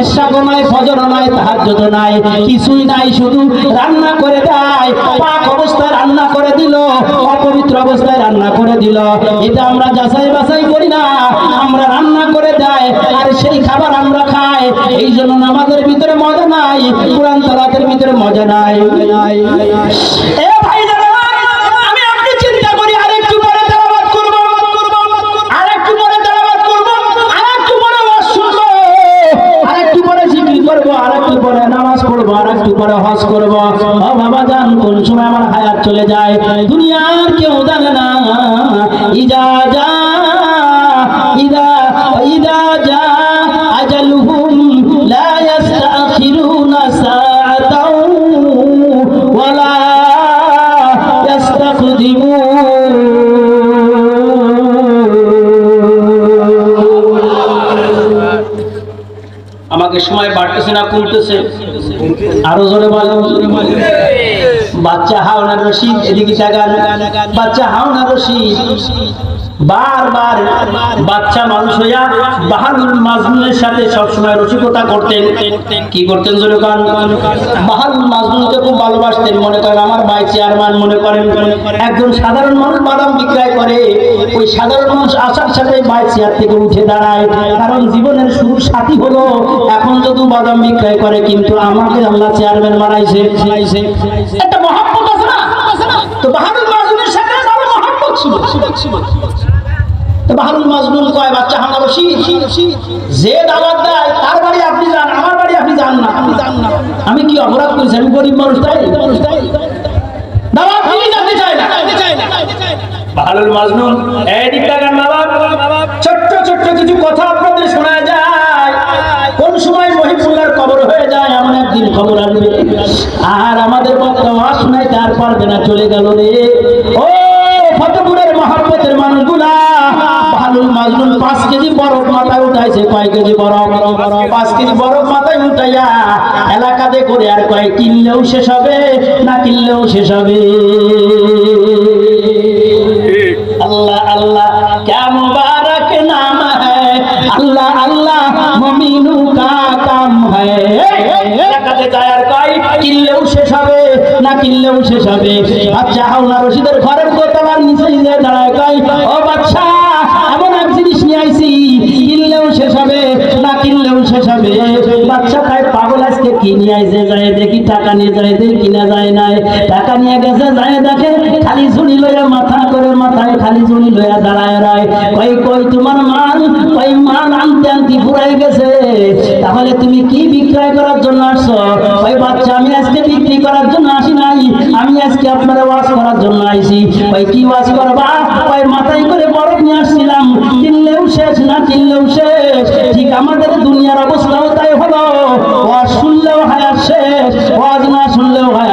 এরশাদও নাই ফজরও নাই তাহাজ্জুদও নাই, কিছুই নাই, শুধু রান্না করে দেয়। পাক অবস্থায় রান্না করে দিল, অপবিত্র অবস্থায় রান্না করে দিল। এটা আমরা যাচাই বাছাই করি না, আমরা রান্না করে দেয়, আর সেই খাবার আমরা খাই। এই জন্য নামাজের ভিতরে মজা নাই, কোরআন তালাতের ভিতরে মজা নাই। এ পরে হজ করব। ও বাবা জান কোন সময় আমার হায়াত চলে যায়? দুনিয়ার কেউ জানে না। ইজা যা ইদা ইদা যা আজালুহুম লা ইস্তাখিরুনা সাআতাও ওয়ালা ইস্তাকদিমুন আমাকে সময় বাড়তেছে না কমতেছে? আরও জোরে বলেন বাচ্চা হাওনা রশিদ এদিকে বাচ্চা হাওনা রশিদ বারবার বাচ্চা মানুষ সাথে সবসময় করতেন। কি করতেন খুব ভালোবাসতেন। মনে করেন আমার ভাই চেয়ারম্যান মনে করেন, একজন সাধারণ মানুষ বাদাম বিক্রয় করে, ওই সাধারণ মানুষ আসার সাথে ভাই চেয়ার থেকে দাঁড়ায়। কারণ জীবনের শুরুর সাথী হলো, এখন যদি বাদাম বিক্রয় করে, কিন্তু আমাকে আল্লাহ চেয়ারম্যান বানাইছে। একটা তো মাজনুনের সাথে বাহারুল মাজনুন কয়, বাচ্চা দাওয়াত দেয়, তার আমি কি অপরাধ করেছি? আমি গরিব মানুষ, তাই? মানুষ ছোট্ট ছোট্ট কিছু কথা আপনাদের শোনা যায়। কোন সময় মহিবুল্লার কবর হয়ে যায়, এমন একদিন খবর আসবে। আর আমাদের ওয়াজ শোনাইতে আর পারবে না, চলে গেল রে। ও, ফতেপুরের মহাব্বতের মানুষগুলা আব্দুল পাঁচ কেজি বরফ মাথায় উঠাইছে, কয় কেজি বরফ? পাঁচ কেজি বরফ মাথায় উঠাইয়া এলাকাতে করে আর কয়, কিনলেও শেষ হবে না কিনলেও শেষ হবে? আল্লাহ আল্লাহ নাম আল্লাহ আল্লাহ, মমিনু কা কাম কিনলেও শেষ হবে না কিনলেও শেষ হবে। বাচ্চা রশিদের ঘরের নিচে দাঁড়ায় ও বাচ্চা কি যায়, দেখি টাকা নিয়ে যায় নাই। টাকা নিয়ে গেছে, যায় দেখে খালি ঝুড়ি লইয়া মাথা করে মাথায় খালি ঝুড়ি লইয়া দাঁড়ায় রায় কই কই, তোমার মাল? কই, মাল আনতে আনতে ফুরাই গেছে। তাহলে তুমি কি বিক্রয় করার জন্য আসছো? ওই বাচ্চা, আমি আজকে বিক্রি করার জন্য আসি নাই। আমি আজকে আপনার ওয়াজ করার জন্য আইছি। ওই কি ওয়াজ করবা? ওই মাথায় করে বরফ নিয়ে আসছিলাম। কিনলেও শেষ না, কিনলেও শেষ। ঠিক আমাদের দুনিয়ার অবস্থাও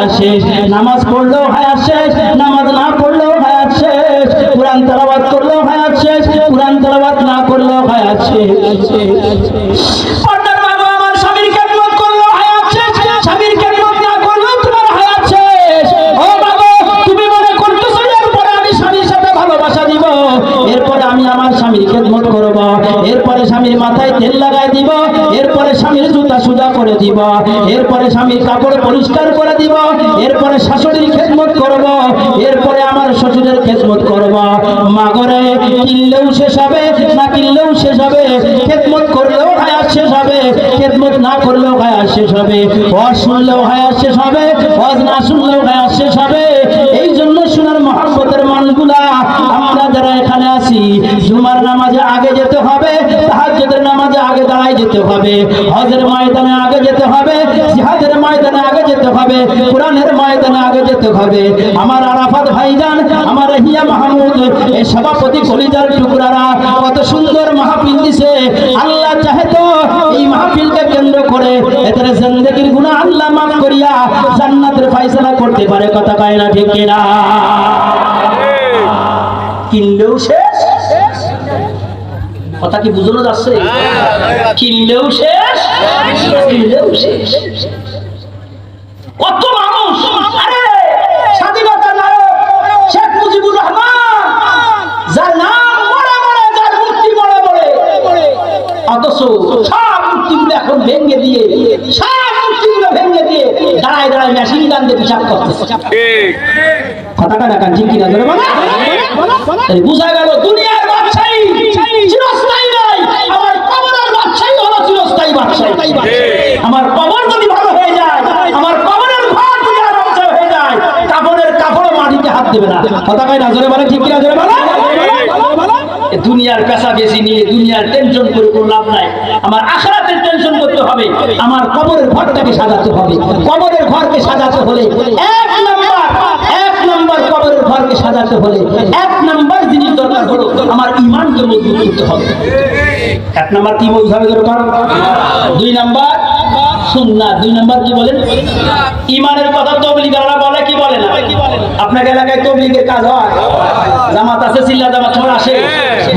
হায়ার শেষ। নামাজ পড়লেও হায়াত শেষ, নামাজ না পড়লেও হায়াত শেষ। কোরআন তেলাওয়াত করলেও হায়াত শেষ, কোরআন তেলাওয়াত না করলেও হায়াত শেষ। এরপরে স্বামীর কাপড় পরিষ্কার করে দিব। এরপরে শাশুড়ির খেদমত করব। এরপরে আমার শ্বশুরের খেদমত করব। মাগরে কিনলেও শেষ হবে, না কিনলেও শেষ হবে। খেদমত করলেও হায়াত শেষ হবে। খেদমত না করলেও হায়াত শেষ হবে। হজ শুনলেও হায়াত শেষ হবে। হজ না শুনলেও হায়াত হবে। হজের ময়দানে আগে যেতে হবে, জিহাদের ময়দানে আগে যেতে হবে, কোরআনের ময়দানে আগে যেতে হবে। আমার আরাফাত ভাইজান, আমার হিয়া মাহমুদ, এই সভাপতি কলিজার টুকরারা, কত সুন্দর মাহফিল দিছে। আল্লাহ চাহে তো এই মাহফিলকে কেন্দ্র করে এদের জিন্দগির গুনাহ আল্লাহ মাফ করিয়া জান্নাতের ফয়সালা করতে পারে, কথা কয় না ঠিক কিনা? কিনলেও শেষ কথা কি বুঝানো যাচ্ছে? কিনলেও শেষ কিনলেও শেষ। কত মানুষ আরে স্বাধীনতা নায়ক শেখ মুজিবুর রহমান যার নাম মরে মরে যার মূর্তি মরে মরে অথচ সব মূর্তিগুলো এখন ভেঙে দিয়ে সব মূর্তিগুলো ভেঙে দিয়ে দাঁড়ায় দাঁড়ায় মেশিন গান দিয়ে পিসাব করতেছে। কথা কানা কান ঠিক কিনা ধরে বলো? বোঝা গেল ব্যবসায়ী চিরস্থায়ী নয়। আমার কবরের ব্যবসায়ী হলো চিরস্থায়ী ব্যবসায়ী আমার কবর যদি ভালো হয়ে যায় আমার কবরের ঘর যদি আর ব্যবসা হয়ে যায় কাপড়ের কাপড় মাটিতে হাত দেবে না। কথা কয় না? জোরে বলে ঠিক কিনা? জোরে বলো দুনিয়ার পেশা বেশি নিয়ে দুনিয়ার টেনশন করে কোনো লাভ নাই। আমার আখরাতের টেনশন করতে হবে। আমার কবরের ঘরটাকে সাজাতে হবে। কবরের ঘরকে সাজাতে হলে এক ঘরকে সাজাতে হলে এক নাম্বার জিনিস দরকার হলো আমার ইমানকে মজবুত করতে হবে। এক নাম্বার কি বলতে হবে দরকার দুই নাম্বার সুন্না দুই নাম্বার কি বলেন? ইমানের কথা তবলিগারা বলে, কি বলে না? এলাকায় তবলিগের কাজ হয়। জামাত আছে, চিল্লা জামাত সব আসে।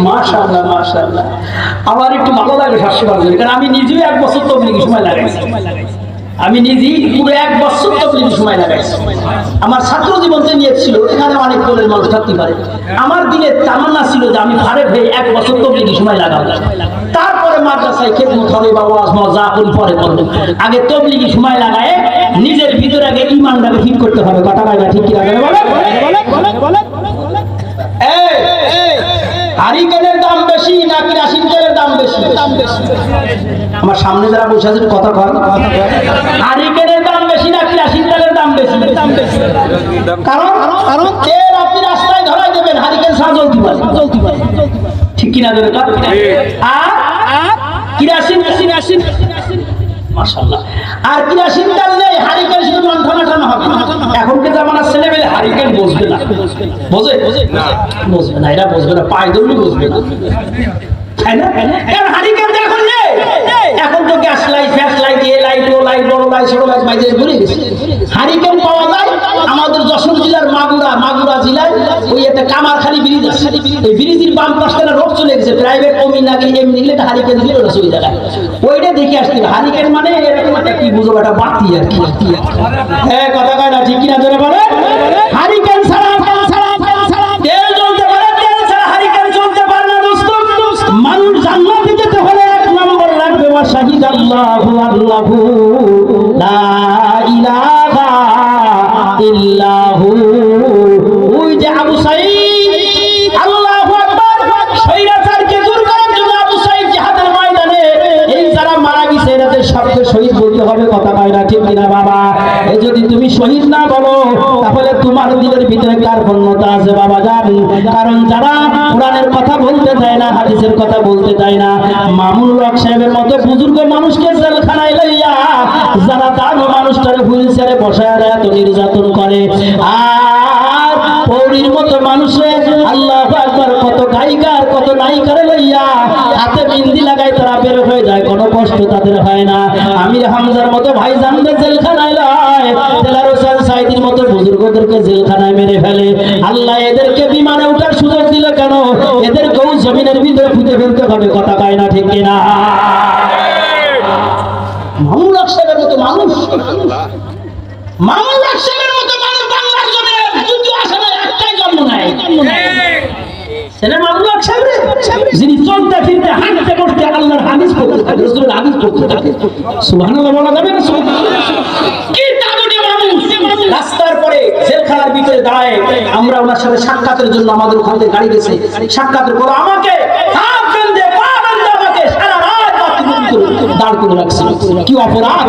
মাশাআল্লাহ মাশাআল্লাহ। আমার একটু ভালো লাগে কারণ আমি নিজেও এক বছর তবলিগি সময় লাগাইছি আমি নিজেই পুরো এক বছর তবলিগি সময় লাগাইছি আমার ছাত্র জীবন যে নিয়ে এখানে অনেক দলের মানুষ থাকতে পারে। আমার দিনে তামান্না ছিল যে আমি ফারে হয়ে এক বছর তবলিগি সময় লাগাবো। তারপরে মাদ্রাসায় খেদমত হবে করি পরে আগে তবলিগি সময় লাগায় নিজের ভিতরে আগে ইমানটাকে ঠিক করতে হবে। কথা ঠিক কি লাগে বলে এই, হারিকেনের দাম বেশি, নাকি রাশিদ তেলের দাম বেশি? দাম বেশি আমার সামনে যারা বসে আছেন, কথা কয় হারিকেনের দাম বেশি, নাকি রাশিদ তেলের দাম বেশি? কারণ কারণ তেল আপনি রাস্তায় ধরাই দেবেন? হারিকেন সাজলতি পারে ঠিক কিনা দেবে আর? Kerosene kerosene. মাশাআল্লাহ। আর কিরাসিন তেল নেই হারিকেন শুধু হবে। এখনকার জামানার হারিকেন না। বোঝে? না। এরা না পায়ে না তাই না? কারণ হারিকেন এখন নেই। এখন তো গ্যাস লাইট ফ্যাস লাইট এ লাইট ও লাইট বড় লাইট ছোট লাইট মাইজে ঘুরে গেছে। হারিকেন পাওয়া যায় আমাদের যশোর জেলার মাগুরা মাগুরা জেলায় ওই একটা কামারখালি ব্রিজ ব্রিজের বাম পাশে রোড চলে গেছে প্রাইভেট কমি না গেলে এমনি গেলে একটা হারিকেন দিলে ওরা চলে যায় ওইটা দেখে আসতে হারিকেন মানে এরকম একটা কি বুঝব একটা বাতি আর কি। হ্যাঁ কথা কয় না, ঠিক কিনা ধরে বলে? হারিকেন ছাড়া মানুষ জান্নাতে যেতে হলে এক নম্বর লাগবে, ওয়া শাহিদ আল্লাহু আল্লাহু। লা হবে কথা কয় না, ঠিক কিনা বাবা? এই যদি তুমি শহীদ না বলো, তাহলে তোমার দিলের ভিতরে কার বন্যতা আছে বাবা জান? কারণ যারা কোরআনের কথা বলতে চায় না, হাদিসের কথা বলতে চায় না, মামুন রক সাহেবের মতো বুজুর্গ মানুষকে জেলখানায় লইয়া যারা তার মানুষটারে হুইল চেয়ারে বসায় এত নির্যাতন করে। আর পৌরির মতো মানুষে আল্লাহ একবার কত গায়িকার কত নায়িকারে লইয়া হাতে বিন্দি লাগাই তারা বের হয়ে যায়। কোনো কষ্ট তাদের হয় না। আমির হামজার মতো ভাই জানবে জেলখানায় লয়, তেলার হোসেন সাইদির মতো বুজুর্গদেরকে জেলখানায় মেরে ফেলে। আল্লাহ এদেরকে বিমানে ওঠার সুযোগ দিল কেন? এদেরকেও জমিনের ভিতরে ফুটে ফেলতে হবে, কথা পায় না ঠিক কিনা? মামুল আকসারের মতো মানুষ। মামুল আকসারের আমরা ওনার সাথে সাক্ষাতের জন্য আমাদের ওখান থেকে গাড়ি গেছে। সাক্ষাতের পর আমাকে কি অপরাধ?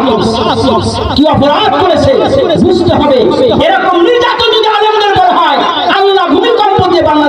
কি অপরাধ করেছে? বুঝতে হবে। এরকম নির্যাতন যদি আলমদের উপর হয় আল্লাহ ভূমিকম্প দিয়ে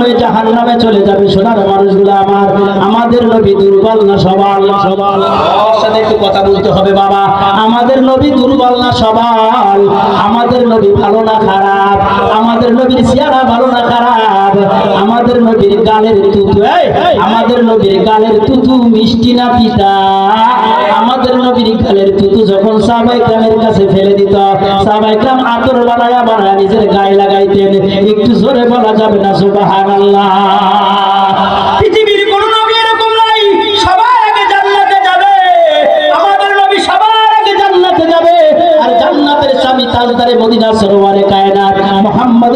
হয়ে জাহান নামে চলে যাবে। সোনার মানুষগুলো আমার, আমাদের নবী দুর্বল না সবাল? সবাল। সাথে একটু কথা বলতে হবে বাবা। আমাদের নবী দুর্বল না সবাল? আমাদের নবী ভালো না খারাপ? আমাদের নবীর চেহারা ভালো না খারাপ? আমাদের নবীর গালের তুতু আমাদের নবীর গালের তুতু মিষ্টি না পিতা? আমাদের নবীর গালের তুতু যখন সাহাবাই গ্রামের কাছে ফেলে দিত সাহাবাই গ্রাম আতর বানায়া বানায়া নিজের গায়ে লাগাইতেন। একটু জোরে বলা যাবে না সুবহানাল্লাহ পৃথিবীর মদিনা কায়নাত মুহাম্মদ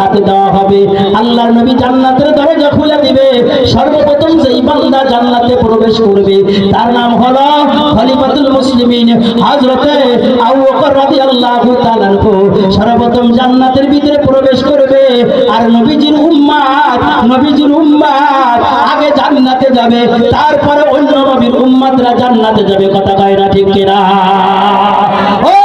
হাতে দেওয়া হবে। আল্লাহর নবী জান্নাতের দরজা খুলে দিবে। সর্বপ্রথম যেই বান্দা জান্নাতে প্রবেশ করবে, তার নাম হলো খলিফাতুল মুসলিমিন হযরতে আবু বকর রাদিয়াল্লাহু তাআলা। সর্বপ্রথম জান্নাতের ভিতরে প্রবেশ করবে, আর নবীজির উম্মাত নবীজির উম্মাত আগে জান্নাতে যাবে, তারপরে অন্য নবীর উম্মাতরা জান্নাতে যাবে। কথা কয় না ঠিক কিনা? ও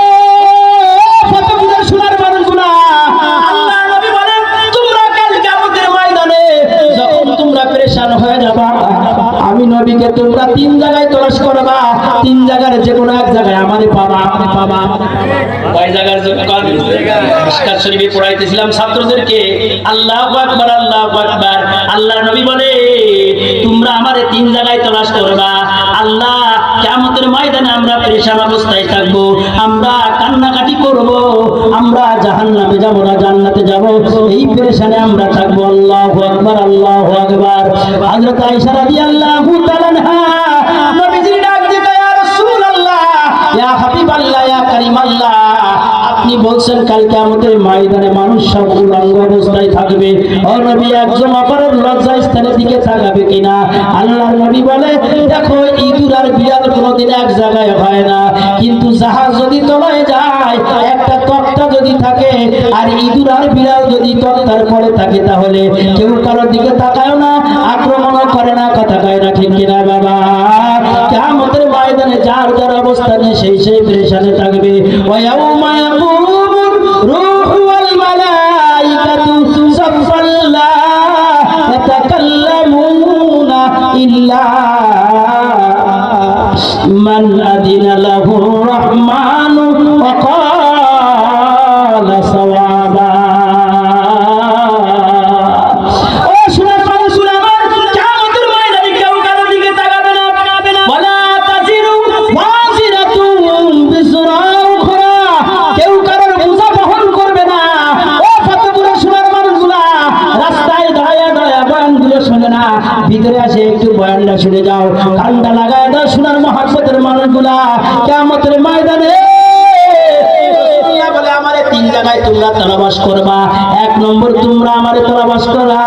আল্লাহু আল্লাহু আল্লাহ ময়দানে আমরা থাকব। আমরা কান্নাকাটি করব। আমরা জাহান্নামে যাব না, জান্নাতে যাব। এই আমরা থাকব। আল্লাহু আকবার আল্লাহু আকবার। তাআলা আনহা বলছেন কালকে আমাদের ময়দানে মানুষ সব উলঙ্গ অবস্থায় থাকবে। ও একজন অপরের লজ্জা স্থানের দিকে তাকাবে কিনা? আল্লাহর নবী বলে, দেখো, ইঁদুর আর বিড়াল কোনোদিন এক জায়গায় হয় না। কিন্তু জাহাজ যদি তলায় যায়, একটা তক্তা যদি থাকে, আর ইঁদুর আর বিড়াল যদি তক্তার পরে থাকে তাহলে কেউ কারোর দিকে তাকায় না, আক্রমণও করে না, কথা কয় না ঠিক কিনা বাবা? কিয়ামতের ময়দানে যার যার অবস্থানে সেই সেই পেরেশানে থাকবে। কানটা লাগায় দাও সোনার মহাব্বতের মানুষগুলা। কেমতের ময়দানে বলে আমারে তিন জায়গায় তোমরা তলাবাস করবা। এক নম্বর তোমরা আমারে তলাবাস করা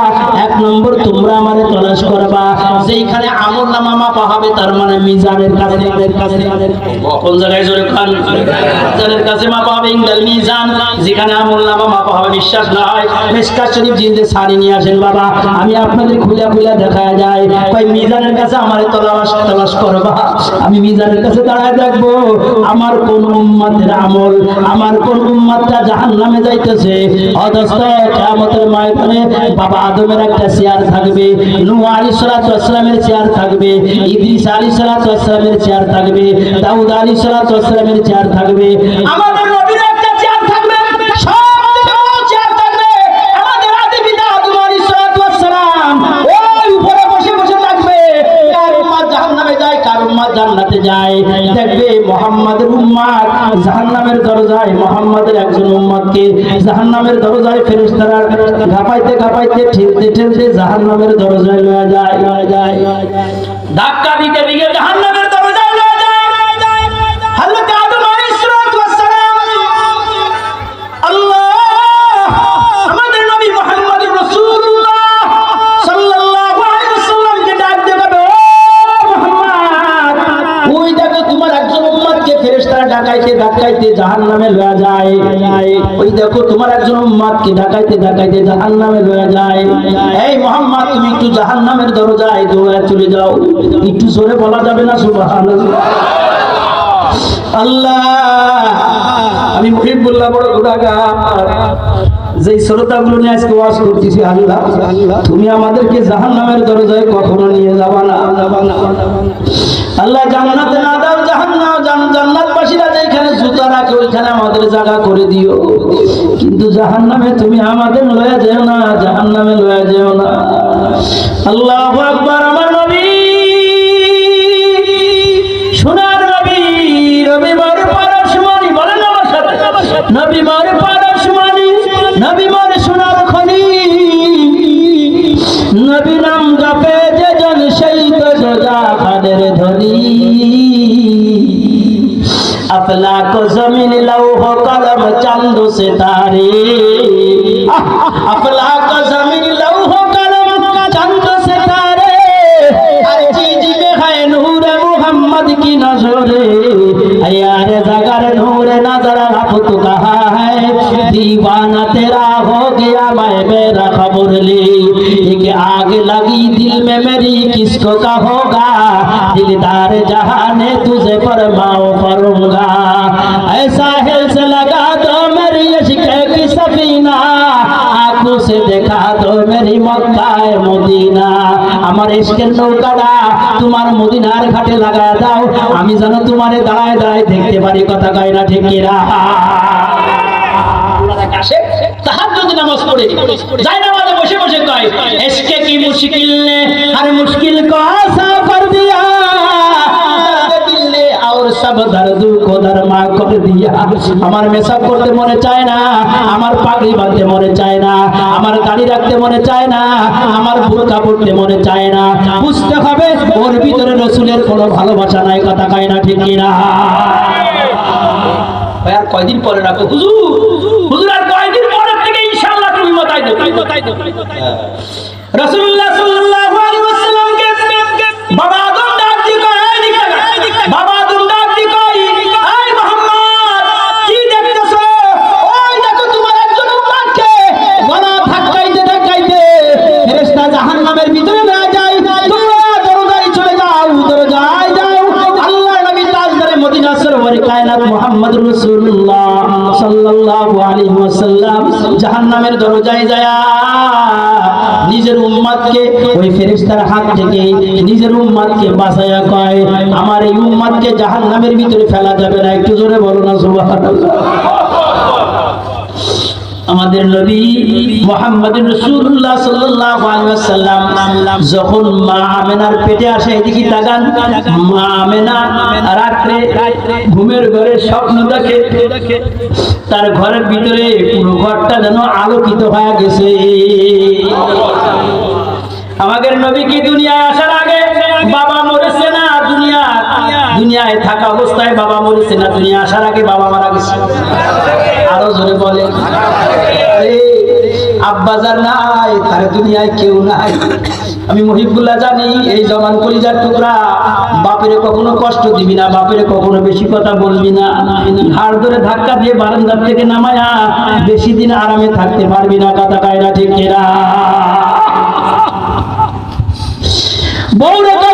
এক নম্বর তোমরা আমারে তলাশ করবা। যেইখানে আমল নামা মাপা হবে, তার মানে মিজানের কাছে মিজানের কাছে কোন জায়গায় জোরে খান? মিজানের কাছে মাপা হবে ইংদাল মিজান। যেখানে আমল নামা মাপা হবে, বিশ্বাস না হয়। মিসকাত শরীফ জিন্দে সারি নিয়ে আসেন, বাবা। আমি আপনাদের খুলে খুলে দেখা যায় কই মিজানের কাছে আমারে তলাবাস তলাশ করবা আমি মিজানের কাছে দাঁড়ায় দেখব, আমার কোন উম্মাতের আমল, আমার কোন উম্মাতটা জাহান্নামে যাইতেছে। অদস্ত কিয়ামতের ময়দানে বাবা আদমের একটা চেয়ার থাকবে। নূহ আলাইহিস সালাতু ওয়াসসালামের চেয়ার থাকবে, ইদ্রিস আলাইহিস সালাতু ওয়াসসালামের চেয়ার থাকবে, দাউদ আলাইহিস সালাতু ওয়াসসালামের চেয়ার থাকবে। আমাদের জান্নাতে যায়। দেখবে মোহাম্মদের উম্মাদ জাহান্নামের দরজায় মোহাম্মদের একজন উম্মাদকে জাহান্নামের দরজায় ফেরেশতারা ঘাপাইতে ঘাপাইতে ঠেলতে ঠেলতে জাহান্নামের দরজায় লয়ে যায়। ধাক্কা দিতে দিকে জাহান্নামের ফেরেশতারা ডাকাইতে ডাকাইতে জাহান্নামে লয়ে যায়। ওই দেখো, তোমার একজন উম্মতকে ডাকাইতে ডাকাইতে জাহান্নামে লয়ে যায়। এই মুহাম্মদ, তুমি একটু জাহান্নামের দরজায় দৌড়ে চলে যাও। একটু জোরে বলা যাবে না, সুবহানাল্লাহ? আল্লাহ, আমি বড় যে নিয়ে আজকে করতেছি, আল্লাহ, তুমি আমাদেরকে দরজায় কখনো নিয়ে যাবা না। যাবা না আল্লাহ না ওইখানে আমাদের জায়গা করে দিও। কিন্তু জাহান নামে তুমি আমাদের লয়ে যেও না জাহান নামে লয়ে যেও না। আল্লাহ আকবার, আমার अफलाक ज़मीन लौह कलम चंद सितारे। अफलाक ज़मीन लौह कलम चंद सितारे। हर चीज़ में है नूर मोहम्मद की नजरे। यार जगर नूर नज़र अब तो कहा है? दीवाना तेरा हो गया, मैं मेरा खबर ली। एक आग लगी दिल में, मेरी किसको कहोगा? दिलदार जहाने तुझे फरमाओ फरूंगा ऐसा हिल से लगा दो मेरी इश्क की सफीना आंखों से देखा दो मेरी मक्का মদিনা আমার ইশকের নৌকাটা তোমার মদিনার ঘাটে লাগায় দাও আমি যেন তোমারে দাঁড়ায় দাঁড়ায় দেখতে পারি কথা কয় না ঠিক কিরা আকাশে তাহাজ্জুদ নামাজ পড়ে যাই নামাজে বসে বসে কয় ইশকে কি মুশকিল নে হর মুশকিল को সব দারদু কোদার মা করে দিয়া। আমার মেসাব করতে মনে চায় না আমার পাগড়ি বাঁধতে মনে চায় না আমার গাড়ি রাখতে মনে চায় না আমার বোরকা পড়তে মনে চায় না। বুঝতে হবে ওর ভিতরে রসুলের কোনো ভালোবাসা নাই কথা কায় না ঠিক কিনা। আর কয়দিন পরে রাখো হুজুর হুজুর আর কয়দিন পরে থেকে ইনশাআল্লাহ তুমি মতাই দেবো। হ্যাঁ। রাসূলুল্লাহ সাল্লাল্লাহু রাসূলুল্লাহ সাল্লাল্লাহু নিজের হাত থেকে নিজের কয়, আমার এই জাহান্নামের ভিতরে ফেলা যাবে না, একটু জোরে বলো না আমাদের নবী মোহাম্মদ রাসূলুল্লাহ সাল্লাল্লাহু আলাইহি ওয়াসাল্লাম যখন মা আমেনার পেটে আসে, এদিকে তাকান, মা আমেনা রাত্রে ঘুমের ঘরে স্বপ্ন দেখে, তার ঘরের ভিতরে পুরো ঘরটা যেন আলোকিত হয়ে গেছে। আমাদের নবী কি দুনিয়ায় আসার আগে বাবা মরেছে না দুনিয়া? দুনিয়ায় থাকা অবস্থায় বাবা মরেছে না? দুনিয়া আসার আগে বাবা মারা গেছে। আরও জোরে বলে আব্বাজার নাই, তার দুনিয়ায় কেউ নাই। আমি মহিবুল্লাহ জানি, এই জমান কলিজার টুকরা বাপের কখনো কষ্ট দিবি না, বাপের কখনো বেশি কথা বলবি না। হাড় ধরে ধাক্কা দিয়ে বারান্দার থেকে নামায়া বেশি দিন আরামে থাকতে পারবি না, কথা কায়না ঠিক কেরা বউরে তো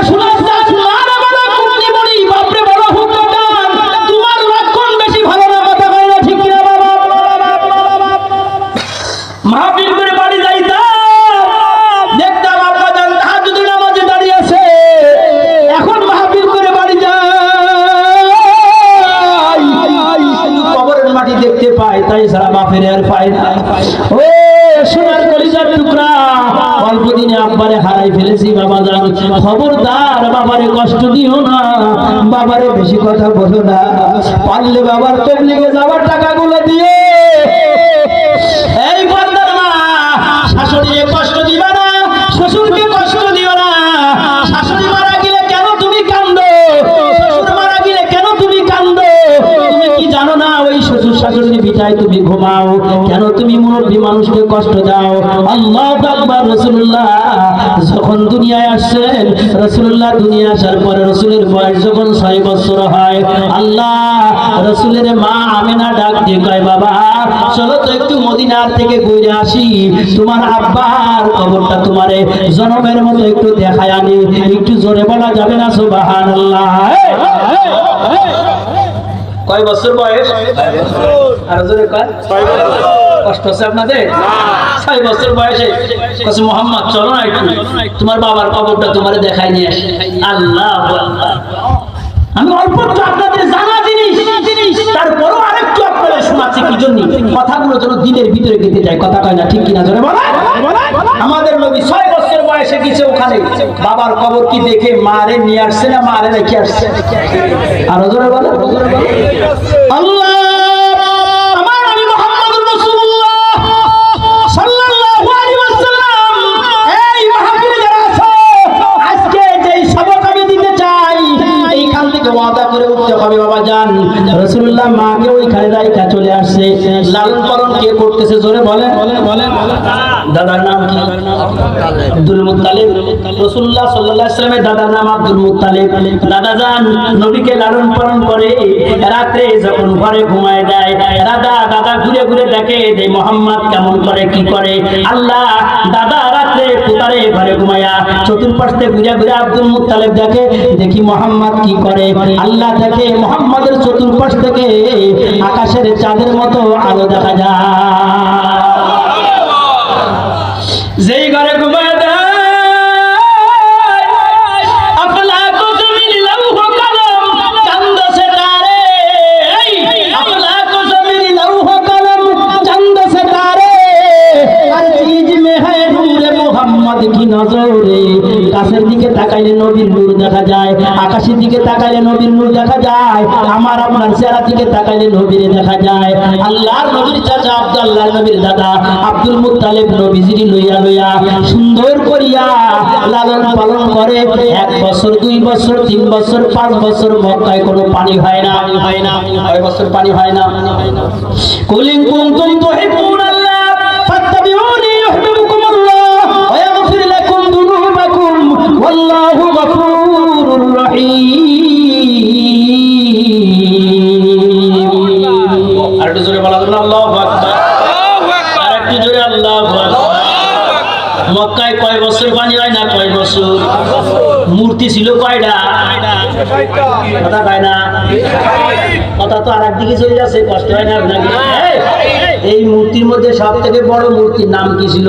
আসছেন রাসূলুল্লাহ দুনিয়া আসার পরে রাসূলের বয়স যখন ছয় বছর হয়, আল্লাহ রাসূলের মা আমেনা ডাক দিয়ে কয়, বাবা, চলো তো একটু মদিনার থেকে ঘুরে আসি। তোমার আব্বার খবরটা তোমারে জনমের মতো একটু দেখায় আনি। একটু জোরে বলা যাবে না সুবাহান আল্লাহ কয় বছর বয়স? আর জোরে কয়। কষ্ট হচ্ছে আপনাদের? ছয় বছর বয়সে কাছে মোহাম্মদ চলো না একটু। তোমার বাবার কবরটা তোমারে দেখাই নিয়ে আসি। আল্লাহ। আমি অল্প আপনাদের জানা জিনিস। তারপরও আরেকটু আপনাদের শোনাচ্ছি কি জন্য? কথাগুলো যেন দিনের ভিতরে গেতে যায়। কথা কয় না ঠিক কিনা? ধরে বলে আমাদের নবী ছয় বছর বয়সে গেছে ওখানে। বাবার কবর কি দেখে মারে নিয়ে আসছে না মারে রেখে আসছে? আরও জোরে বলে আল্লাহ দাদার নাম আব্দুল সাল্লাল্লাহু আলাইহি দাদার নাম আব্দুল দাদা জান নবীকে লালন পালন করে রাতে যখন ঘরে ঘুমায় দেয় দাদা দাদা ঘুরে ঘুরে দেখে যে মোহাম্মদ কেমন করে, কি করে। আল্লাহ দাদা পুতারে ঘরে ঘুমায়া চতুর্পাশ ঘুরে ঘুরে আব্দুল দেখে, দেখি মোহাম্মদ কি করে। আল্লাহ দেখে মোহাম্মদের চতুর্পাশ থেকে আকাশের চাঁদের মতো আলো দেখা যায়। নজরে। গাছের দিকে তাকাইলে নবীর নূর দেখা যায়, আকাশের দিকে তাকাইলে নবীর নূর দেখা যায়, আমার আপনার চেহারা দিকে তাকাইলে নবীর দেখা যায়। আল্লাহর নবীর চাচা আব্দুল্লাহ নবীর দাদা আব্দুল মুত্তালিব নবীজিরি লইয়া লইয়া সুন্দর করিয়া লালন পালন করে। এক বছর, দুই বছর, তিন বছর, পাঁচ বছর মক্কায় কোনো পানি হয় না হয় না কয় বছর পানি হয় না। কুলিং কুনতুম তুহিব্বুনাল্লাহ গফুরুর রহিম। আর একটু জোরে বলা যাবে আল্লাহু আকবার। আর একটু জোরে আল্লাহু আকবার। মক্কায় কয় বছর পানি হয় না কয় বছর? মূর্তি ছিল কয়টা? কথা না। কথা তো আর একদিকে চলে যাচ্ছে কষ্ট হয় না আপনাকে? এই, এই মূর্তির মধ্যে সব থেকে বড় মূর্তির নাম কি ছিল?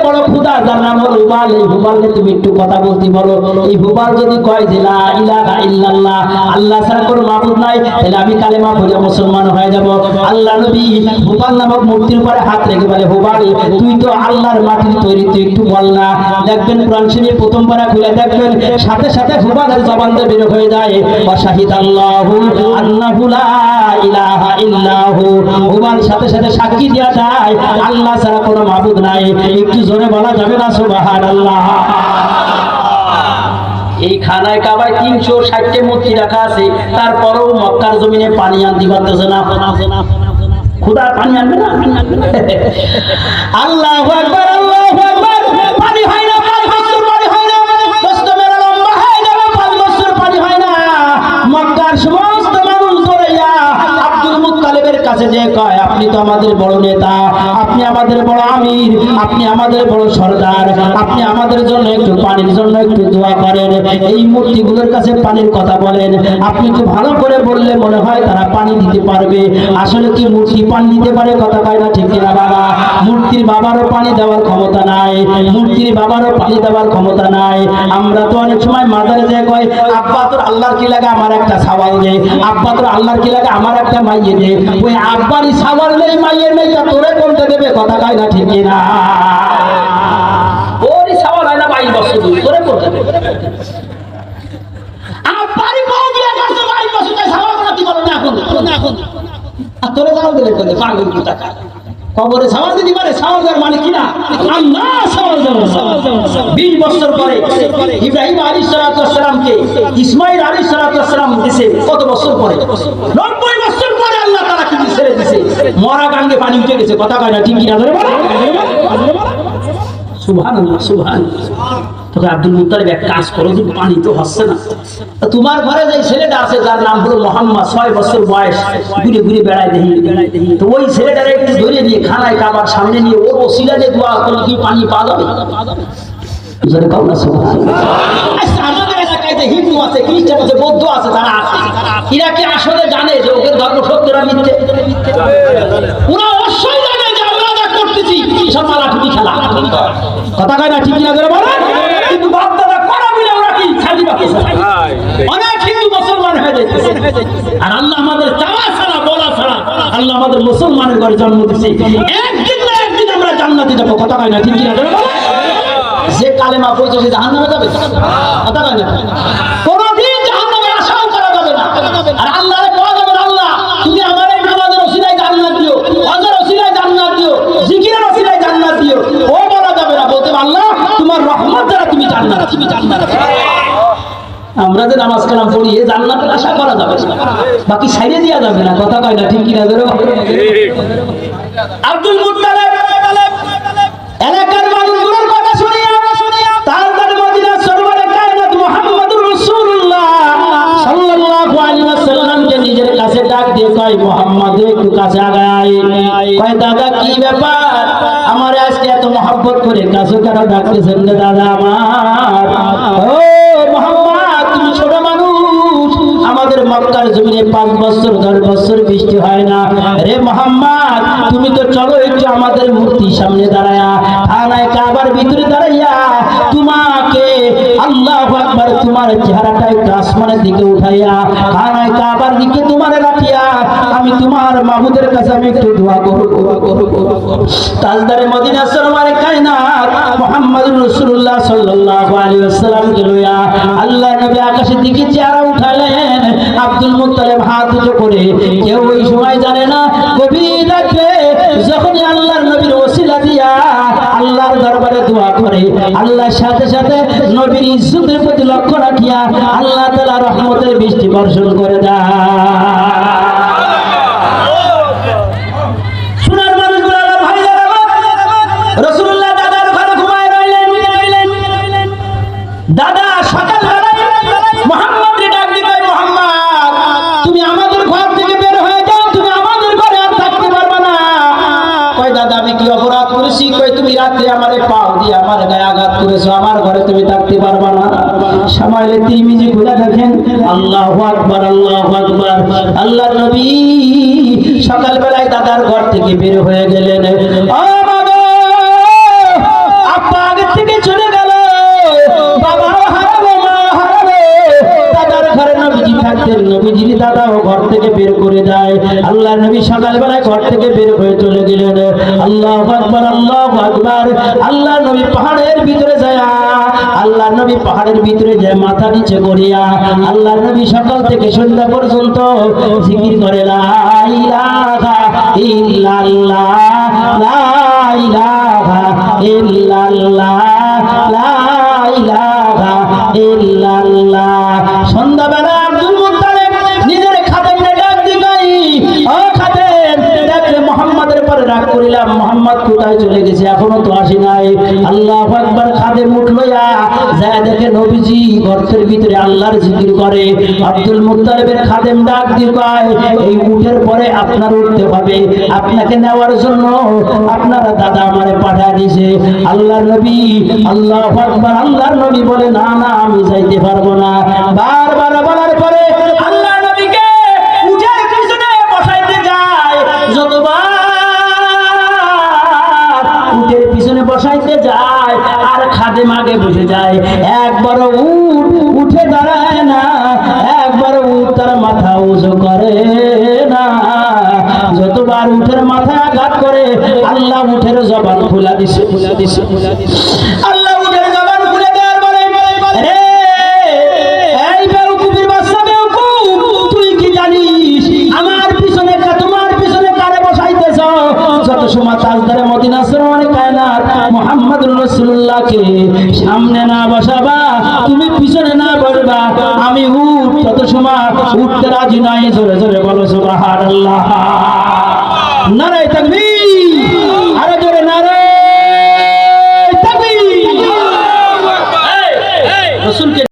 বড় খুদা যার নাম হলো এই হুবালকে তুমি একটু কথা বলতে বলো। এই হুবাল যদি কয় যে, লা ইলাহা ইল্লাল্লাহ, আল্লাহ ছাড়া কোনো মাবুদ নাই তাহলে আমি কালেমা পড়ে মুসলমান হয়ে যাব। আল্লাহ নবী হুবাল নামক মূর্তির উপরে হাত রেখে বলে হুবাল তুই তো আল্লাহর মাটির তৈরি, তুই একটু বল না। দেখবেন কোরআন শরীফ প্রথম পারা খুলে দেখবেন, সাথে সাথে হুবালের জবান দিয়ে বের হয়ে যায়। ওয়াশাহিদ আল্লাহু আন্নাহু লা ইলাহা ইল্লাহু। হুবাল সাথে সাথে সাক্ষী দেওয়া যায়, আল্লাহ ছাড়া কোনো মাবুদ নাই। একটু জোরে বলা যাবে না, সুবহানাল্লাহ। এই খানায় কাবায় তিনশো ষাটটি মূর্তি রাখা আছে, তারপরেও মক্কার জমিনে পানি আনতে পারতেছে না। খুদা, পানি আনবে না? আল্লাহ একবার আল্লাহ একবার পানি হয় না পাঁচ বছর পানি হয় না। মেরা লম্বা হয়ে যাবে পাঁচ বছর পানি হয় না। মক্কার সমস্ত কাছে যে কয়, আপনি তো আমাদের বড় নেতা, আপনি আমাদের বড় আমির, আপনি আমাদের বড় সর্দার, আপনি আমাদের জন্য একটু পানির জন্য একটু দোয়া করেন, এই মূর্তিগুলোর কাছে পানির কথা বলেন। আপনি একটু ভালো করে বললে মনে হয় তারা পানি দিতে পারবে। আসলে কি মূর্তি পানি দিতে পারে কথা কয় না ঠিক কিনা বাবা? মূর্তির বাবারও পানি দেওয়ার ক্ষমতা নাই, মূর্তির বাবারও পানি দেওয়ার ক্ষমতা নাই। আমরা তো অনেক সময় মাজারে যে কয়, আব্বা তোর আল্লাহর কি লাগে? আমার একটা সাওয়াল দে। আব্বা তোর আল্লাহর কি লাগে? আমার একটা মাইয়ে দে। ওই আব্বারই সাওয়াল নেই মাইয়ের নেই তা তোরে কোনটা দেবে, কথা কয় না ঠিক কিনা? ওরই সাওয়াল হয় না বাইশ বছর তোরে কোনটা দেবে। আব্বারই বউ বিয়ে করছে বাইশ বছর তাই সাওয়াল করে কি বলো, না এখন না এখন। আর তোরে যাও দিলে কোনে পাগল কি টাকা কবরে সাওয়াল দিতে পারে সাওয়াল দেওয়ার মানে কিনা? আল্লাহ সাওয়াল দেবো বিশ বছর পরে ইব্রাহিম আলী সালাতামকে ইসমাইল আলী সালাতাম দিছে কত বছর পরে? নব্বই বছর পরে আল্লাহ তারা কিন্তু ছেড়ে দিছে মরা গাঙ্গে পানি উঠে গেছে, কথা কয় না, ঠিক কিনা ধরে? সুবহানাল্লাহ সুবহানাল্লাহ। তোকে আব্দুল মুত্তালিব এক কাজ করো তুমি পানি তো হচ্ছে না। তোমার ঘরে যে ছেলেটা আছে, যার নাম হলো মোহাম্মদ, ছয় বছর বয়স, ঘুরে ঘুরে বেড়ায় দেখি। তো ওই ছেলেটারে একটু ধরে নিয়ে খানায় কাবার সামনে নিয়ে ওর ওসিলা দিয়ে দোয়া করলে কি পানি পাওয়া যাবে? যে হিন্দু আছে, খ্রিস্টান আছে, বৌদ্ধ আছে, তারা আছে। এরা কি আসলে জানে যে ওদের ধর্ম সত্যরা মিথ্যে? ওরা অবশ্যই জানে যে আমরা যা করতেছি, সব খেলা। কথা কয় না ঠিক না বলেন? কিন্তু বাপদাদা করা মিলে ওরা কি ছাড়ি অনেক হিন্দু মুসলমান হয়ে আর আল্লাহ আমাদের চাওয়া ছাড়া, বলা ছাড়া, আল্লাহ আমাদের মুসলমানের ঘরে জন্ম দিচ্ছে একদিন না একদিন আমরা জান্নাতে যাব। কথা কয় না না যে কালেমা পড়ছে সে জাহান নামে যাবে কথা না। কোনদিন জাহান নামে আশাও করা যাবে না। আর যাবে আল্লাহ তুমি আমার এই নামাজের ওসিলায় জান্নাত দিও হজের ওসিলায় জান্নাত দিও জিকিরের ওসিলায় জান্নাত দিও। ও বলা যাবে না বলতে হবে, আল্লাহ তোমার রহমত দ্বারা তুমি জান্নাত তুমি জান্নাত আমরা যে নামাজ কালাম পড়ি এ জান্নাতের আশা করা যাবে বাকি সাইডে দেওয়া যাবে না কথা কয় না ঠিক কিনা ধরো আব্দুল মুত্তালিব মুহাম্মদ, একটু কাছে আগাই। কয়, দাদা, কি ব্যাপার? আমার আজকে এত মহব্বত করে কাছে কেন ডাকতেছেন দাদা আমার? ও মুহাম্মদ, তুমি ছোট মানুষ। আমাদের মক্কার জমিনে পাঁচ বছর, দশ বছর বৃষ্টি হয় না। রে মোহাম্মদ, তুমি তো চলো একটু আমাদের মূর্তির সামনে দাঁড়ায়া, থানায় কাবার ভিতরে দাঁড়াইয়া তোমাকে আল্লাহ আকবার তোমার চেহারাটা একটু আসমানের দিকে উঠাইয়া থানায় কাবার দিকে তোমার রাখিয়া আমি তোমার মাহুদের কাছে আমি একটু দোয়া করব তাজদারে মদিনা সরমারে কায়নাত মুহাম্মদুর রাসূলুল্লাহ সাল্লাল্লাহু আলাইহি ওয়াসাল্লামকে লইয়া আল্লাহ নবী আকাশের দিকে চেহারা উঠালেন। আব্দুল মুত্তালিব হাত উঁচু করে, কেউ ওই সময় জানে না যখন আল্লাহর নবীর ওসিলা দিয়া আল্লাহর দরবারে দোয়া করে আল্লাহর সাথে সাথে নবীর ইজ্জতের প্রতি লক্ষ্য রাখিয়া আল্লাহ তাআলা রহমতের বৃষ্টি বর্ষণ করে দেয় সোনার করেছ আমার ঘরে তুমি থাকতে পারবা না। সামাইলে তিরমিজি খুলে দেখেন। আল্লাহ আকবার আল্লাহ আকবার। আল্লাহ নবী সকালবেলায় দাদার ঘর থেকে বের হয়ে গেলেন। ও নবীজি থাকতেন নবীজির দাদাও ঘর থেকে বের করে দেয় আল্লাহ নবী সকালবেলায় ঘর থেকে বের হয়ে চলে গেলেন। আল্লাহ আকবার আল্লাহ আকবার। আল্লাহ নবী পাহাড়ের ভিতরে যায় আল্লাহ নবী পাহাড়ের ভিতরে যায় মাথা নিচে করিয়া আল্লাহ নবী সকাল থেকে সন্ধ্যা পর্যন্ত জিকির করে, লা ইলাহা ইল্লাল্লাহ, লা ইলাহা ইল্লাল্লাহ, লা ইলাহা ইল্লাল্লাহ। সন্ধ্যাবেলা রাগ করিলাম, মোহাম্মদ কোথায় চলে গেছে? এখনও তো আসি নাই। আল্লাহ একবার খাদেম উঠল ইয়া যায় দেখে নবীজি, গর্তের ভিতরে আল্লাহর জিকির করে। আব্দুল মুত্তালিবের খাদেম ডাক দিয়ে কয়, এই উঠের পরে আপনার উঠতে হবে। আপনাকে নেওয়ার জন্য আপনারা দাদা আমারে পাঠায় দিয়েছে। আল্লাহর নবী, আল্লাহ আকবার, আল্লাহর নবী বলে, না না, আমি যাইতে পারব না। বারবার বলার পরে যায়। একবার উঠ, উঠে দাঁড়ায় না, একবার উঠ, তার মাথা উঁচু করে না। যতবার উঠের মাথা আঘাত করে, আল্লাহ উঠের জবান ফুলা দিছে ফুলা দিছে ফুলা দিছে। নাই জোরে জোরে বলো সুবহানাল্লাহ। নারায়ে তাকবীর।